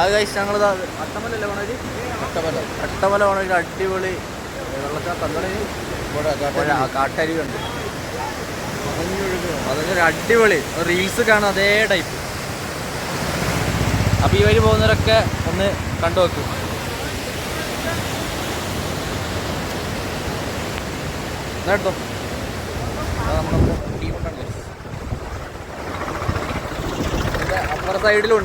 അത് കഴിച്ച് ഞങ്ങൾ അട്ടമലല്ലേ പോണത്? അട്ടമല. അട്ടമല പോണൊരു അടിപൊളി? പുഴ പുഴ, ആ ഉണ്ട്. അതൊരു അടിപൊളി. റീൽസ് കാണും അതേ ടൈപ്പ് അപ്പൊ ഈ വഴി പോകുന്നവരൊക്കെ ഒന്ന് കണ്ടു നോക്കും. കേട്ടോ അപ്പുറ സൈഡിലും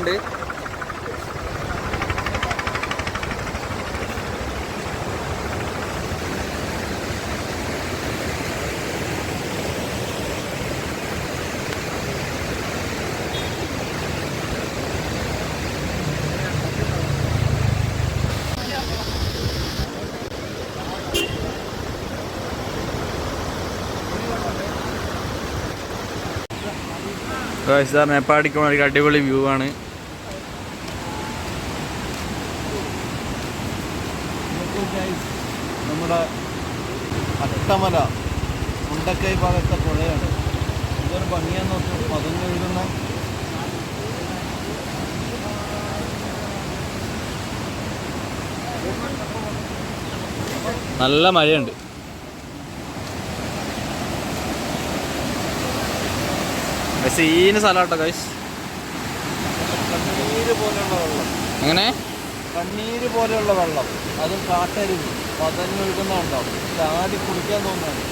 സാർ നേപ്പാടിക്ക് പോണ ഒരു അടിപൊളി വ്യൂ ആണ്. നമ്മുടെ അട്ടമല മുണ്ടക്കൈ ഭാഗത്തെ പുഴയാണ്. ഇതൊരു ഭംഗിയാന്ന് നോക്കും പതിനൊഴുകുന്ന നല്ല മഴയുണ്ട്. സീന് സ്ഥലമാട്ടോ കൈസ് കണ്ണീര് പോലെയുള്ള വെള്ളം. എങ്ങനെ? കണ്ണീര് പോലെയുള്ള വെള്ളം. അതും കാട്ടരുത്. പതഞ്ഞൊഴുകുന്ന ഉണ്ടാവും ചാടി കുടിക്കാൻ തോന്നുന്നു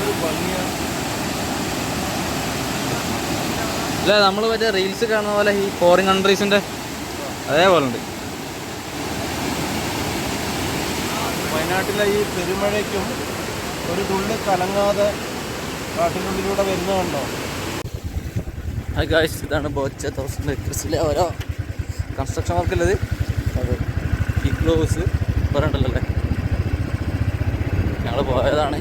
ഒരു ഭംഗിയാണ് അല്ല നമ്മൾ മറ്റേ റീൽസ് കാണുന്ന പോലെ ഈ ഫോറിൻ കൺട്രീസിന്റെ അതേപോലെ ഉണ്ട്. വയനാട്ടിലെ ഈ പെരുമഴയ്ക്കും ഒരു തുള്ളി കലങ്ങാതെ കാട്ടിനുള്ളിലൂടെ വരുന്നതുണ്ടോ ഗായ്സ് ഇതാണ് ബോച്ച. തൗസൻഡ് ഏക്കേഴ്സിലെ ഓരോ കൺസ്ട്രക്ഷൻ വർക്കുള്ളത് അത് ഈ ക്ലോസ് പറയണ്ടല്ലോ അല്ലേ ഞങ്ങൾ പോയതാണ്.